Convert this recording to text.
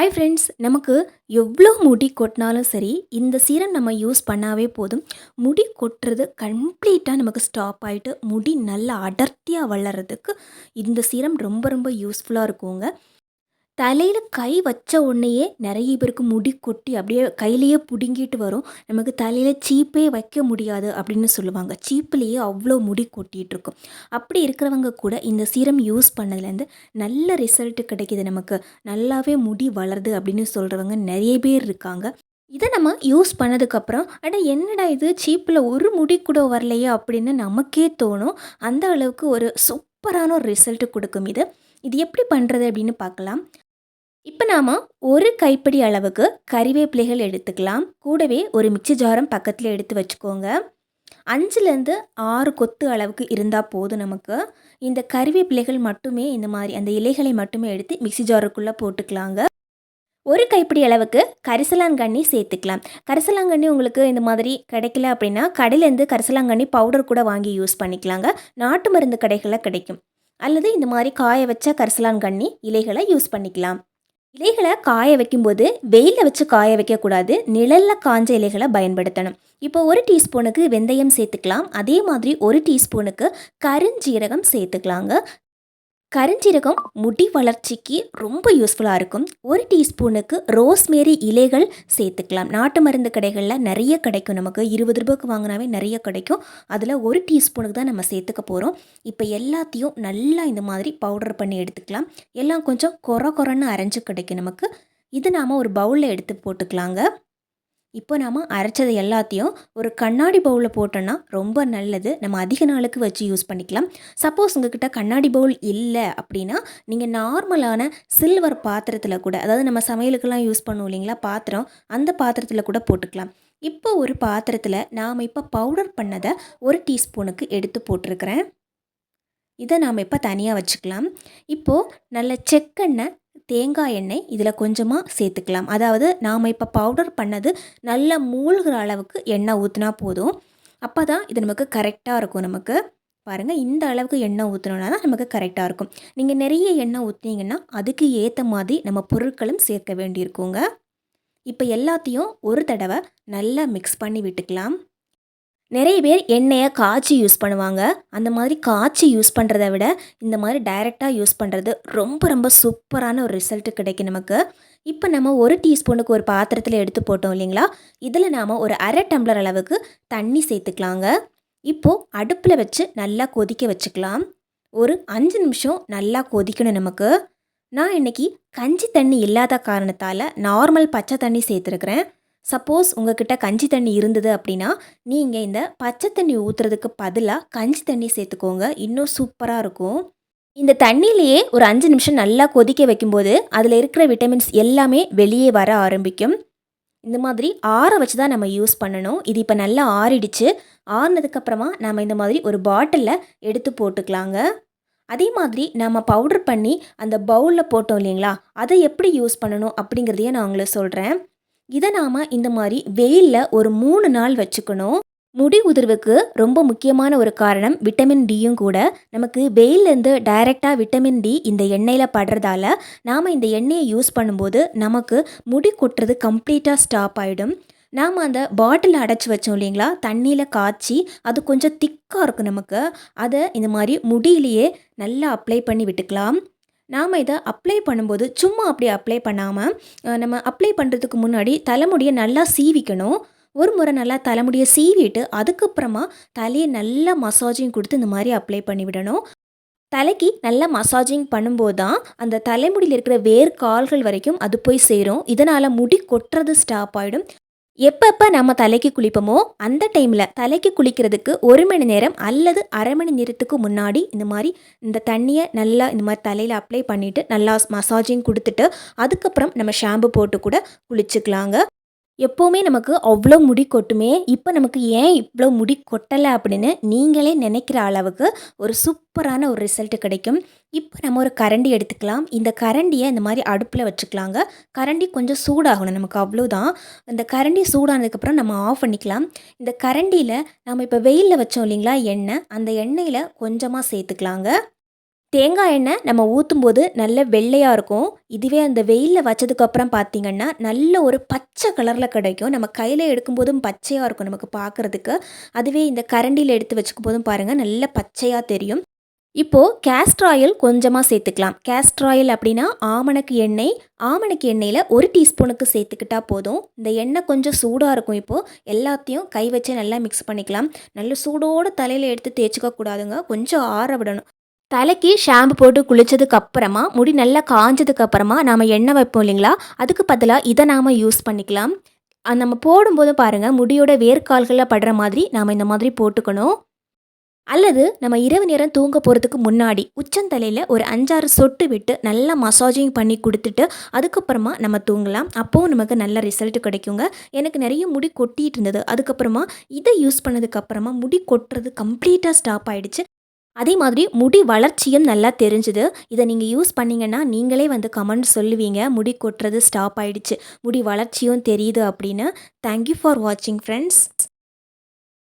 Hi friends நமக்கு எவ்வளோ முடி கொட்டினாலும் சரி இந்த சீரம் நம்ம யூஸ் பண்ணாவே போதும். முடி கொட்டுறது கம்ப்ளீட்டாக நமக்கு ஸ்டாப் ஆகிட்டு முடி நல்லா அடர்த்தியாக வளர்கிறதுக்கு இந்த சீரம் ரொம்ப ரொம்ப யூஸ்ஃபுல்லாக இருக்குங்க. தலையில் கை வச்ச உடனேயே நிறைய பேருக்கு முடி கொட்டி அப்படியே கையிலேயே பிடுங்கிட்டு வரும். நமக்கு தலையில் சீப்பே வைக்க முடியாது அப்படின்னு சொல்லுவாங்க. சீப்புலேயே அவ்வளோ முடி கொட்டிகிட்டு இருக்கும். அப்படி இருக்கிறவங்க கூட இந்த சீரம் யூஸ் பண்ணதுலேருந்து நல்ல ரிசல்ட் கிடைக்கிது நமக்கு. நல்லாவே முடி வளருது அப்படின்னு சொல்கிறவங்க நிறைய பேர் இருக்காங்க. இதை நம்ம யூஸ் பண்ணதுக்கப்புறம் அட என்னடா இது? சீப்பில் ஒரு முடி கூட வரலையே அப்படின்னு நமக்கே தோணும். அந்த அளவுக்கு ஒரு சூப்பரான ஒரு ரிசல்ட் கொடுக்கும் இது. இது எப்படி பண்ணுறது அப்படின்னு பார்க்கலாம். இப்போ நாம் ஒரு கைப்பிடி அளவுக்கு கறிவேப்பிலைகள் எடுத்துக்கலாம். கூடவே ஒரு மிக்சி ஜாரம் பக்கத்தில் எடுத்து வச்சுக்கோங்க. அஞ்சுலேருந்து ஆறு கொத்து அளவுக்கு இருந்தால் போதும் நமக்கு. இந்த கறிவேப்பிலைகள் மட்டுமே இந்த மாதிரி அந்த இலைகளை மட்டுமே எடுத்து மிக்சி ஜாருக்குள்ளே போட்டுக்கலாங்க. ஒரு கைப்பிடி அளவுக்கு கரிசலாங்கண்ணி சேர்த்துக்கலாம். கரிசலாங்கண்ணி உங்களுக்கு இந்த மாதிரி கிடைக்கல அப்படின்னா கடையிலேருந்து கரிசலாங்கண்ணி பவுடர் கூட வாங்கி யூஸ் பண்ணிக்கலாங்க. நாட்டு மருந்து கடைகளில் கிடைக்கும். அல்லது இந்த மாதிரி காய வச்ச கரிசலாங்கண்ணி இலைகளை யூஸ் பண்ணிக்கலாம். இலைகளை காய வைக்கும்போது வெயிலில் வச்சு காய வைக்கக்கூடாது. நிழலில் காஞ்ச இலைகளை பயன்படுத்தணும். இப்போ ஒரு டீஸ்பூனுக்கு வெந்தயம் சேர்த்துக்கலாம். அதே மாதிரி ஒரு டீஸ்பூனுக்கு கருஞ்சீரகம் சேர்த்துக்கலாங்க. கரிஞ்சீரகம் முடி வளர்ச்சிக்கு ரொம்ப யூஸ்ஃபுல்லாக இருக்கும். ஒரு டீஸ்பூனுக்கு ரோஸ்மேரி இலைகள் சேர்த்துக்கலாம். நாட்டு மருந்து கடைகளில் நிறைய கிடைக்கும். நமக்கு இருபது ரூபாய்க்கு வாங்கினாவே நிறைய கிடைக்கும். அதில் ஒரு டீஸ்பூனுக்கு தான் நம்ம சேர்த்துக்க போகிறோம் இப்போ எல்லாத்தையும் நல்லா இந்த மாதிரி பவுடர் பண்ணி எடுத்துக்கலாம். எல்லாம் கொஞ்சம் கொர கொரன்னு அரைஞ்சு கிடைக்கும் நமக்கு. இது நாம் ஒரு பவுலில் எடுத்து போட்டுக்கலாங்க. இப்போ நாம் அரைச்சது எல்லாத்தையும் ஒரு கண்ணாடி பவுலில் போட்டோன்னா ரொம்ப நல்லது. நம்ம அதிக நாளுக்கு வச்சு யூஸ் பண்ணிக்கலாம். சப்போஸ் உங்ககிட்ட கண்ணாடி பவுல் இல்லை அப்படின்னா நீங்கள் நார்மலான சில்வர் பாத்திரத்தில் கூட அதாவது நம்ம சமையலுக்கெல்லாம் யூஸ் பண்ணுவோம் இல்லைங்களா பாத்திரம் அந்த பாத்திரத்தில் கூட போட்டுக்கலாம். இப்போ ஒரு பாத்திரத்தில் நாம் இப்போ பவுடர் பண்ணதை ஒரு டீஸ்பூனுக்கு எடுத்து போட்டிருக்கிறேன். இதை நாம் இப்போ தனியாக வச்சுக்கலாம். இப்போது நல்ல செக்கெண்ணெய் தேங்காய் எண்ணெய் இதில் கொஞ்சமாக சேர்த்துக்கலாம். அதாவது நாம் இப்போ பவுடர் பண்ணது நல்லா மூழ்கிற அளவுக்கு எண்ணெய் ஊற்றினா போதும். அப்போ தான் இது நமக்கு கரெக்டாக இருக்கும் நமக்கு. பாருங்கள் இந்த அளவுக்கு எண்ணெய் ஊற்றணுன்னா தான் நமக்கு கரெக்டாக இருக்கும். நீங்கள் நிறைய எண்ணெய் ஊற்றினீங்கன்னா அதுக்கு ஏற்ற மாதிரி நம்ம பொருட்களும் சேர்க்க வேண்டியிருக்குங்க. இப்போ எல்லாத்தையும் ஒரு தடவை நல்லா மிக்ஸ் பண்ணி விட்டுக்கலாம். நிறைய பேர் எண்ணெயை காய்ச்சி யூஸ் பண்ணுவாங்க. அந்த மாதிரி காய்ச்சி யூஸ் பண்ணுறத விட இந்த மாதிரி டைரெக்டாக யூஸ் பண்ணுறது ரொம்ப ரொம்ப சூப்பரான ஒரு ரிசல்ட்டு கிடைக்கும் நமக்கு. இப்போ நம்ம ஒரு டீஸ்பூனுக்கு ஒரு பாத்திரத்தில் எடுத்து போட்டோம் இல்லைங்களா? இதில் நாம் ஒரு அரை டம்ளர் அளவுக்கு தண்ணி சேர்த்துக்கலாங்க. இப்போது அடுப்பில் வச்சு நல்லா கொதிக்க வச்சுக்கலாம். ஒரு அஞ்சு நிமிஷம் நல்லா கொதிக்கணும் நமக்கு. நான் இன்றைக்கி கஞ்சி தண்ணி இல்லாத காரணத்தால் நார்மல் பச்சை தண்ணி சேர்த்துருக்குறேன். சப்போஸ் உங்ககிட்ட கஞ்சி தண்ணி இருந்தது அப்படின்னா நீங்கள் இந்த பச்சை தண்ணி ஊற்றுறதுக்கு பதிலாக கஞ்சி தண்ணி சேர்த்துக்கோங்க. இன்னும் சூப்பராக இருக்கும். இந்த தண்ணியிலேயே ஒரு அஞ்சு நிமிஷம் நல்லா கொதிக்க வைக்கும்போது அதில் இருக்கிற விட்டமின்ஸ் எல்லாமே வெளியே வர ஆரம்பிக்கும். இந்த மாதிரி ஆற வச்சு தான் நம்ம யூஸ் பண்ணணும். இது இப்போ நல்லா ஆறிடுச்சு. ஆறினதுக்கப்புறமா நம்ம இந்த மாதிரி ஒரு பாட்டிலில் எடுத்து போட்டுக்கலாங்க. அதே மாதிரி நம்ம பவுடர் பண்ணி அந்த பவுலில் போட்டோம் இல்லைங்களா அதை எப்படி யூஸ் பண்ணணும் அப்படிங்கிறதையே நான் உங்களை சொல்கிறேன் இதை நாம் இந்த மாதிரி வெயிலில் ஒரு மூணு நாள் வச்சுக்கணும். முடி உதிர்வுக்கு ரொம்ப முக்கியமான ஒரு காரணம் விட்டமின் டியும் கூட. நமக்கு வெயிலேருந்து டைரெக்டாக விட்டமின் டி இந்த எண்ணெயில் படுறதால நாம் இந்த எண்ணெயை யூஸ் பண்ணும்போது நமக்கு முடி கொட்டுறது கம்ப்ளீட்டாக ஸ்டாப் ஆகிடும் நாம் அந்த பாட்டில் அடைச்சி வச்சோம் இல்லைங்களா? தண்ணியில் காய்ச்சி அது கொஞ்சம் திக்காக இருக்கும் நமக்கு. அதை இந்த மாதிரி முடியிலேயே நல்லா அப்ளை பண்ணி விட்டுக்கலாம். நாம் இதை அப்ளை பண்ணும்போது சும்மா அப்படி அப்ளை பண்ணாமல் நம்ம அப்ளை பண்ணுறதுக்கு முன்னாடி தலைமுடியை நல்லா சீவிக்கணும். ஒரு முறை நல்லா தலைமுடியை சீவிட்டு அதுக்கப்புறமா தலையை நல்லா மசாஜிங் கொடுத்து இந்த மாதிரி அப்ளை பண்ணி விடணும். தலைக்கு நல்லா மசாஜிங் பண்ணும்போது தான் அந்த தலைமுடியில் இருக்கிற வேர் கால்கள் வரைக்கும் அது போய் சேரும். இதனால் முடி கொட்டுறது ஸ்டாப் ஆகிடும் எப்பப்போ நம்ம தலைக்கு குளிப்போமோ அந்த டைமில் தலைக்கு குளிக்கிறதுக்கு ஒரு மணி நேரம் அல்லது அரை மணி நேரத்துக்கு முன்னாடி இந்த மாதிரி இந்த தண்ணியை நல்லா இந்த மாதிரி தலையில் அப்ளை பண்ணிவிட்டு நல்லா மசாஜிங் கொடுத்துட்டு அதுக்கப்புறம் நம்ம ஷாம்பு போட்டு கூட குளிச்சுக்கலாங்க. எப்போவுமே நமக்கு அவ்வளோ முடி கொட்டுமே இப்போ நமக்கு ஏன் இவ்வளோ முடி கொட்டலை அப்படின்னு நீங்களே நினைக்கிற அளவுக்கு ஒரு சூப்பரான ஒரு ரிசல்ட் கிடைக்கும். இப்போ நம்ம ஒரு கரண்டி எடுத்துக்கலாம். இந்த கரண்டியை இந்த மாதிரி அடுப்பில் வச்சுக்கலாங்க. கரண்டி கொஞ்சம் சூடாகணும் நமக்கு அவ்வளோதான் இந்த கரண்டி சூடானதுக்கப்புறம் நம்ம ஆஃப் பண்ணிக்கலாம். இந்த கரண்டியில் நம்ம இப்போ வெயிலில் வச்சோம் இல்லைங்களா எண்ணெய். அந்த எண்ணெயில் கொஞ்சமாக சேர்த்துக்கலாங்க. தேங்காய் எண்ணெய் நம்ம ஊற்றும்போது நல்ல வெள்ளையாக இருக்கும். இதுவே அந்த வெயிலில் வச்சதுக்கப்புறம் பார்த்தீங்கன்னா நல்ல ஒரு பச்சை கலரில் கிடைக்கும். நம்ம கையில் எடுக்கும்போதும் பச்சையாக இருக்கும் நமக்கு பார்க்குறதுக்கு அதுவே இந்த கரண்டியில் எடுத்து வச்சுக்கும் போதும் பாருங்கள் நல்ல பச்சையாக தெரியும். இப்போது கேஸ்ட்ர் ஆயில் கொஞ்சமாக சேர்த்துக்கலாம். கேஸ்ட்ர் ஆயில் அப்படின்னா ஆமணக்கு எண்ணெய். ஆமணக்கு எண்ணெயில் ஒரு டீஸ்பூனுக்கு சேர்த்துக்கிட்டா போதும். இந்த எண்ணெய் கொஞ்சம் சூடாக இருக்கும் இப்போது எல்லாத்தையும் கை வச்சு நல்லா மிக்ஸ் பண்ணிக்கலாம். நல்ல சூடோடு தலையில் எடுத்து தேய்ச்சிக்க கூடாதுங்க. கொஞ்சம் ஆற விடணும். தலைக்கு ஷாம்பு போட்டு குளித்ததுக்கு அப்புறமா முடி நல்லா காஞ்சதுக்கு அப்புறமா நாம் எண்ணெய் வைப்போம் இல்லைங்களா? அதுக்கு பதிலாக இதை நாம் யூஸ் பண்ணிக்கலாம். நம்ம போடும்போது பாருங்கள் முடியோட வேர்க்கால்களில் படுற மாதிரி நாம் இந்த மாதிரி போட்டுக்கணும். அல்லது நம்ம இரவு நேரம் தூங்க போகிறதுக்கு முன்னாடி உச்சந்தலையில் ஒரு அஞ்சாறு சொட்டு விட்டு நல்லா மசாஜிங் பண்ணி கொடுத்துட்டு அதுக்கப்புறமா நம்ம தூங்கலாம். அப்போவும் நமக்கு நல்ல ரிசல்ட் கிடைக்குங்க. எனக்கு நிறைய முடி கொட்டிகிட்டு இருந்தது. அதுக்கப்புறமா இதை யூஸ் பண்ணதுக்கப்புறமா முடி கொட்டுறது கம்ப்ளீட்டாக ஸ்டாப் ஆகிடுச்சு அதே மாதிரி முடி வளர்ச்சியும் நல்லா தெரிஞ்சுது. இதை நீங்கள் யூஸ் பண்ணிங்கன்னா நீங்களே வந்து கமெண்ட் சொல்லுவீங்க. முடி கொட்டுறது ஸ்டாப் ஆகிடுச்சு முடி வளர்ச்சியும் தெரியுது அப்படின்னு. தேங்க்யூ ஃபார் வாட்சிங் ஃப்ரெண்ட்ஸ்